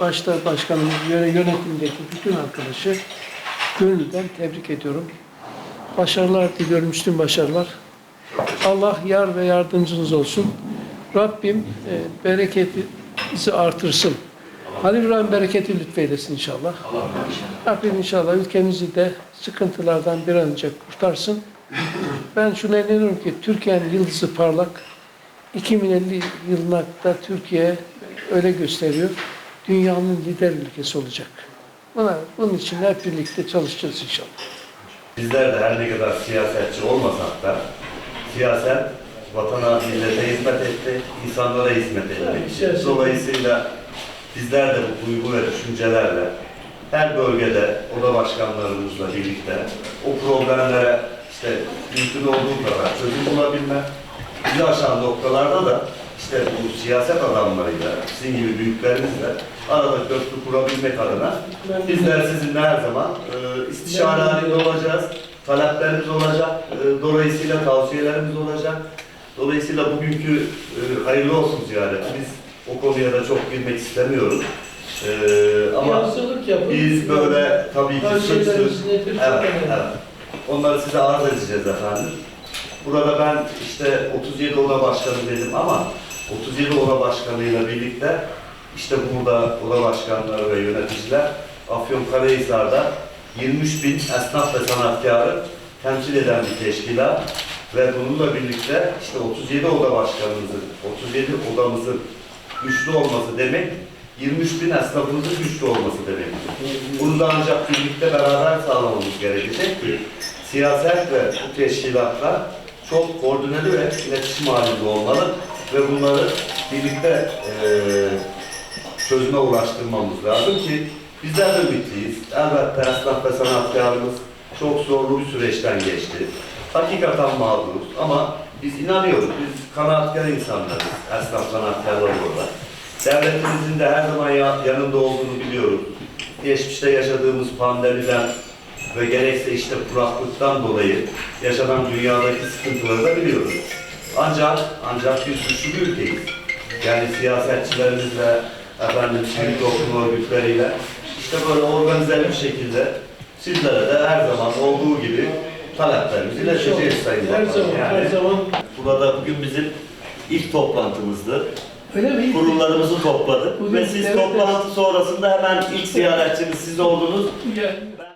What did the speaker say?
Başta başkanımız, yöne- yönetimdeki bütün arkadaşı gönülden tebrik ediyorum. Başarılar diliyorum, üstün başarılar. Allah yar ve yardımcınız olsun. Rabbim e, bereketinizi artırsın. Halil İbrahim bereketi lütfeylesin inşallah. Rabbim inşallah ülkemizi de sıkıntılardan bir an önce kurtarsın. Ben şuna inanıyorum ki Türkiye'nin yıldızı parlak. 2050 yılına da Türkiye öyle gösteriyor. Dünyanın lider ülkesi olacak. Buna, bunun için hep birlikte çalışacağız inşallah. Bizler de her ne kadar siyasetçi olmasak da siyaset vatana, millete hizmet etti, insanlara hizmet etti. Dolayısıyla bizler de bu duygu ve düşüncelerle her bölgede oda başkanlarımızla birlikte o problemlere işte mümkün olduğu kadar çözüm bulabilme, bizi aşan noktalarda da işte bu siyaset adamlarıyla, sizin gibi büyüklerimizle arada köprü kurabilmek adına bizler sizinle her zaman e, istişare halinde olacağız. Taleplerimiz olacak. E, dolayısıyla tavsiyelerimiz olacak. Dolayısıyla bugünkü e, hayırlı olsun ziyareti. Konuya da çok girmek istemiyoruz. E, ama yapın. biz böyle tabii ki Her? Çok Evet, evet. Onları size arz edeceğiz efendim. Burada ben işte 37 oda başkanı dedim ama 37 oda başkanıyla birlikte işte burada oda başkanları ve yöneticiler Afyonkarahisar'da 23 bin esnaf ve sanatkarı temsil eden bir teşkilat ve bununla birlikte işte 37 oda başkanımızın, 37 odamızın güçlü olması demek 23 bin esnafımızın güçlü olması demek. Bunu da ancak birlikte beraber sağlamamız gerekecek ki siyaset ve bu teşkilatlar çok koordineli ve iletişim halinde olmalı ve bunları birlikte eee çözüme ulaştırmamız lazım ki bizler de ümitliyiz. Elbette esnaf ve sanatkarımız çok zorlu bir süreçten geçti. Hakikaten mağduruz ama biz inanıyoruz. Biz kanaatkar insanlarız. Esnaf sanatkarlar olarak. Devletimizin de her zaman ya- yanında olduğunu biliyoruz. Geçmişte yaşadığımız pandemiden ve gerekse işte kuraklıktan dolayı yaşanan dünyadaki sıkıntıları da biliyoruz. Ancak ancak biz güçlü bir ülkeyiz. Yani siyasetçilerimizle, efendim sivil toplum örgütleriyle işte böyle organize bir şekilde sizlere de her zaman olduğu gibi taleplerimizi ileteceğiz Sayın Her Bakanım. zaman, her zaman. burada bugün bizim ilk toplantımızdı. Öyle mi? Kurullarımızı topladık Bugün ve siz devlet- toplantı sonrasında hemen ilk ziyaretçimiz siz oldunuz. Yani Ben